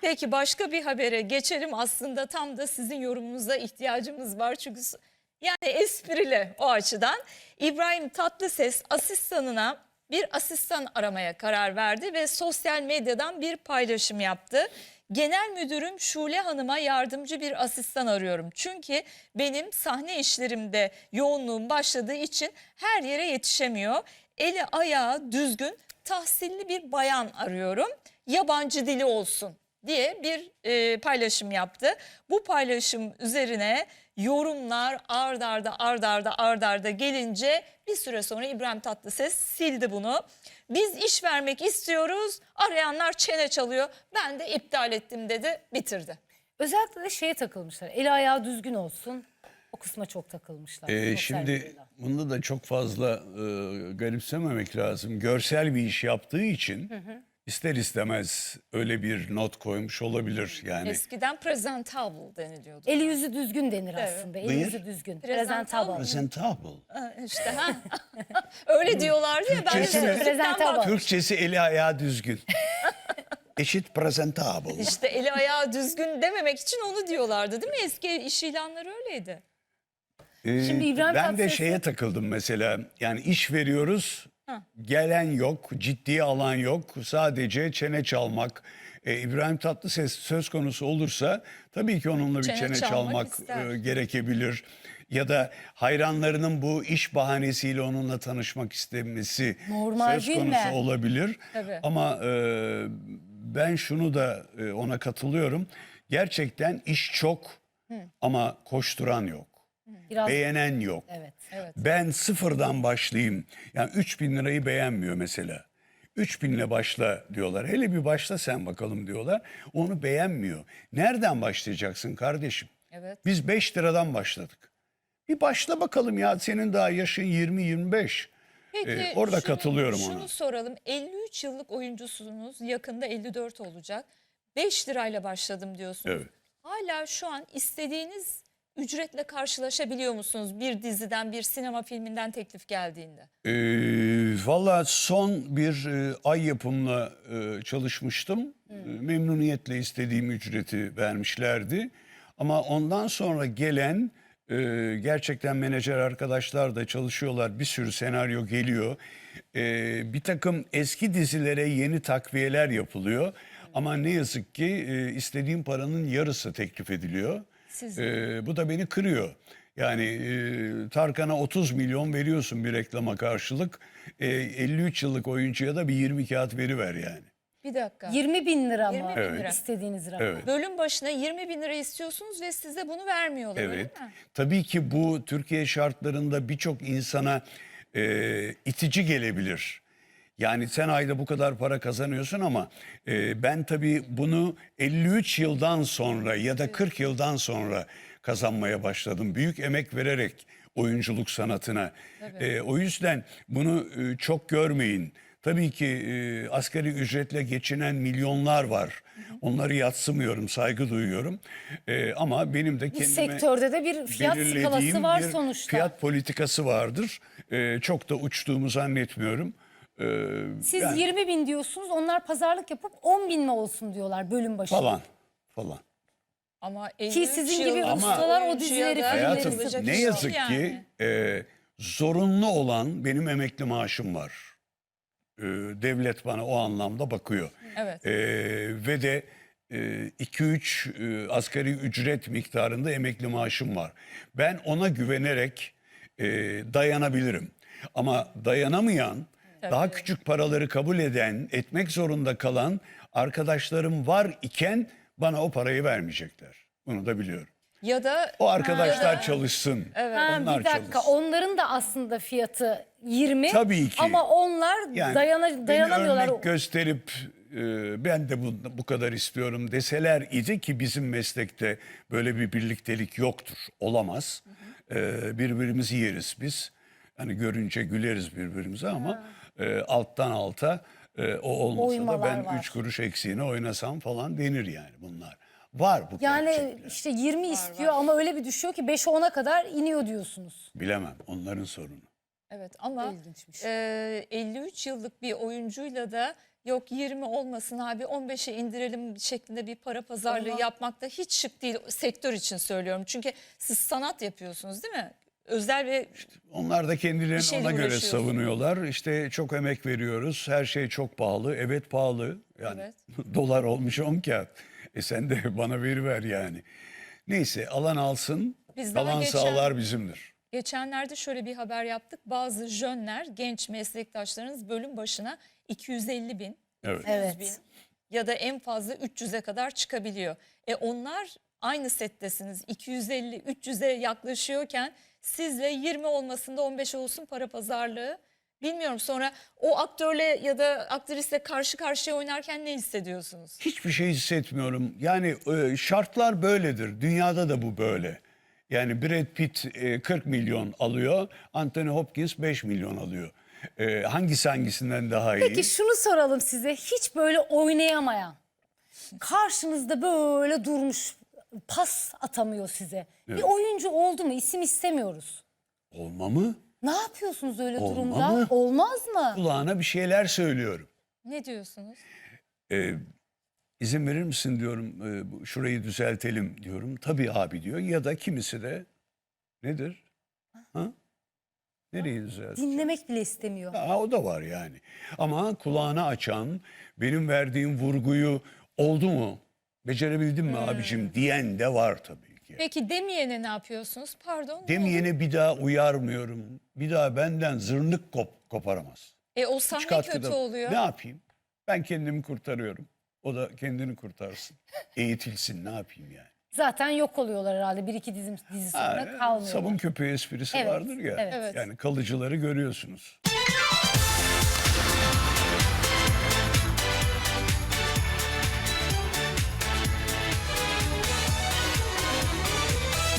Peki başka bir habere geçelim. Aslında tam da sizin yorumunuza ihtiyacımız var. Çünkü yani esprili o açıdan. İbrahim Tatlıses asistanına bir asistan aramaya karar verdi ve sosyal medyadan bir paylaşım yaptı. Genel müdürüm Şule Hanım'a yardımcı bir asistan arıyorum. Çünkü benim sahne işlerimde yoğunluğum başladığı için her yere yetişemiyor. Eli ayağı düzgün, tahsilli bir bayan arıyorum. Yabancı dili olsun diye bir e, paylaşım yaptı. Bu paylaşım üzerine yorumlar ard arda ard arda ard arda gelince bir süre sonra İbrahim Tatlıses sildi bunu. Biz iş vermek istiyoruz arayanlar çene çalıyor ben de iptal ettim dedi bitirdi. Özellikle de şeye takılmışlar. Eli ayağı düzgün olsun. O kısma çok takılmışlar. Ee, şimdi bunda da çok fazla e, garipsememek lazım. Görsel bir iş yaptığı için ister istemez öyle bir not koymuş olabilir. Yani Eskiden presentable deniliyordu. Eli yüzü düzgün denir Evet. aslında. Eli Buyur. yüzü düzgün. Presentable. Presentable. presentable. Ha, İşte ha. Öyle diyorlardı ya ben de Türkçesi mi? sözlükten Presentable. baktım. Türkçesi eli ayağı düzgün. Eşit presentable. İşte eli ayağı düzgün dememek için onu diyorlardı değil mi? Eski iş ilanları öyleydi. Ee, Şimdi İbrahim ben de şeye takıldım mesela. Yani iş veriyoruz. Gelen yok, ciddiye alan yok. Sadece çene çalmak. Ee, İbrahim Tatlıses söz konusu olursa tabii ki onunla bir Çene çene, çalmak çalmak e, gerekebilir. Ya da hayranlarının bu iş bahanesiyle onunla tanışmak istemesi Normal söz konusu mi? olabilir. Tabii. Ama e, ben şunu da e, ona katılıyorum. Gerçekten iş çok ama koşturan yok. Biraz Beğenen yok. evet. Evet. Ben sıfırdan başlayayım. Yani 3000 lirayı beğenmiyor mesela. 3000 ile başla diyorlar. Hele bir başla sen bakalım diyorlar. Onu beğenmiyor. Nereden başlayacaksın kardeşim? Evet. Biz 5 liradan başladık. Bir başla bakalım ya senin daha yaşın 20-25. Peki Ee, orada şunu- katılıyorum şunu ona. soralım. 53 yıllık oyuncusunuz. Yakında 54 olacak. 5 lirayla başladım diyorsunuz. Evet. Hala şu an istediğiniz ücretle karşılaşabiliyor musunuz? Bir diziden, bir sinema filminden teklif geldiğinde. Ee, Valla son bir e, ay yapımla e, çalışmıştım. E, memnuniyetle istediğim ücreti vermişlerdi. Ama ondan sonra gelen e, gerçekten menajer arkadaşlar da çalışıyorlar. Bir sürü senaryo geliyor. E, bir takım eski dizilere yeni takviyeler yapılıyor. Ama ne yazık ki e, istediğim paranın yarısı teklif ediliyor. Siz Ee, bu da beni kırıyor. Yani e, Tarkan'a 30 milyon veriyorsun bir reklama karşılık. E, 53 yıllık oyuncuya da bir 20 kağıt veri ver yani. bir dakika. 20 bin lira mı 20 bin lira. istediğiniz rakam? Evet. Bölüm başına 20 bin lira istiyorsunuz ve size bunu vermiyorlar öyle Evet. mi? Tabii ki bu Türkiye şartlarında birçok insana e, itici gelebilir. Yani sen ayda bu kadar para kazanıyorsun ama e, ben tabii bunu 53 yıldan sonra ya da 40 yıldan sonra kazanmaya başladım. Büyük emek vererek oyunculuk sanatına. E, o yüzden bunu e, çok görmeyin. Tabii ki e, asgari ücretle geçinen milyonlar var. Onları yatsımıyorum, saygı duyuyorum. E, ama benim de kendime sektörde de bir fiyat belirlediğim skalası var bir sonuçta. Fiyat politikası vardır. Ee, çok da uçtuğumu zannetmiyorum. Ee, Siz yani 20 bin diyorsunuz onlar pazarlık yapıp 10 bin mi olsun diyorlar bölüm başı. falan falan. Ama 53 Ki sizin gibi yıllık ustalar o dizileri, filmleri Hayatım ne yazık yani. ki e, zorunlu olan benim emekli maaşım var. Ee, devlet bana o anlamda bakıyor. Evet. Ee, ve de 2-3 asgari ücret miktarında emekli maaşım var. Ben ona güvenerek e, dayanabilirim. Ama dayanamayan, daha küçük paraları kabul eden, etmek zorunda kalan arkadaşlarım var iken bana o parayı vermeyecekler. Bunu da biliyorum. Ya da O arkadaşlar çalışsın. Ha, Onlar bir dakika çalışsın. onların da aslında fiyatı 20. Tabii ki. Ama onlar Yani dayana, beni dayanamıyorlar. örnek gösterip e, ben de bu, bu kadar istiyorum deseler idi ki bizim meslekte böyle bir birliktelik yoktur. Olamaz. E, birbirimizi yeriz biz. Hani görünce güleriz birbirimize ama e, alttan alta e, o olmasa Oymalar da ben var. üç kuruş eksiğine oynasam falan denir yani bunlar. Var bu yani gerçekler. işte 20 istiyor ama öyle bir düşüyor ki 5'e 10'a kadar iniyor diyorsunuz. Bilemem onların sorunu. evet ama İlginçmiş. e, 53 yıllık bir oyuncuyla da yok 20 olmasın abi 15'e indirelim şeklinde bir para pazarlığı yapmak da hiç şık değil sektör için söylüyorum. Çünkü siz sanat yapıyorsunuz değil mi? Özel ve Onlar da Bir kendilerini ona göre savunuyorlar. İşte çok emek veriyoruz. Her şey çok pahalı. Evet pahalı. Yani Evet. dolar olmuş 10 kağıt. E sen de bana veriver yani. Neyse alan alsın. Biz Kalan geçen- sağlar bizimdir. Geçenlerde şöyle bir haber yaptık. Bazı jönler, genç meslektaşlarınız bölüm başına 250 bin, Evet. 200 Evet. bin ya da en fazla 300'e kadar çıkabiliyor. E onlar aynı settesiniz. 250, 300'e yaklaşıyorken sizle 20 olmasında 15 olsun para pazarlığı. Bilmiyorum sonra o aktörle ya da aktrisle karşı karşıya oynarken ne hissediyorsunuz? Hiçbir şey hissetmiyorum. Yani e, şartlar böyledir. Dünyada da bu böyle. Yani Brad Pitt e, 40 milyon alıyor. Anthony Hopkins 5 milyon alıyor. E, hangisi hangisinden daha iyi? Peki şunu soralım size. Hiç böyle oynayamayan, karşınızda böyle durmuş, pas atamıyor size. Bir oyuncu oldu mu? İsim istemiyoruz. Olma mı? Ne yapıyorsunuz öyle Olma durumda? mı? Olmaz mı? Kulağına bir şeyler söylüyorum. Ne diyorsunuz? E, izin verir misin diyorum e, bu- şurayı düzeltelim diyorum. Tabii abi diyor ya da kimisi de nedir? Ha? Nereyi düzelt? Dinlemek bile istemiyor. Ha, o da var yani. Ama kulağını açan, benim verdiğim vurguyu oldu mu, becerebildim mi abicim diyen de var tabii ki. Peki demeyene ne yapıyorsunuz? Pardon. Demeyene bir daha uyarmıyorum. Bir daha benden zırnık kop koparamaz. E o sahne katkıda- kötü oluyor. Ne yapayım? Ben kendimi kurtarıyorum. O da kendini kurtarsın. Eğitilsin ne yapayım yani. Zaten yok oluyorlar herhalde. Bir iki dizi, dizi sonra kalmıyorlar. sabun köpeği esprisi Evet, vardır ya. Evet. Yani kalıcıları görüyorsunuz.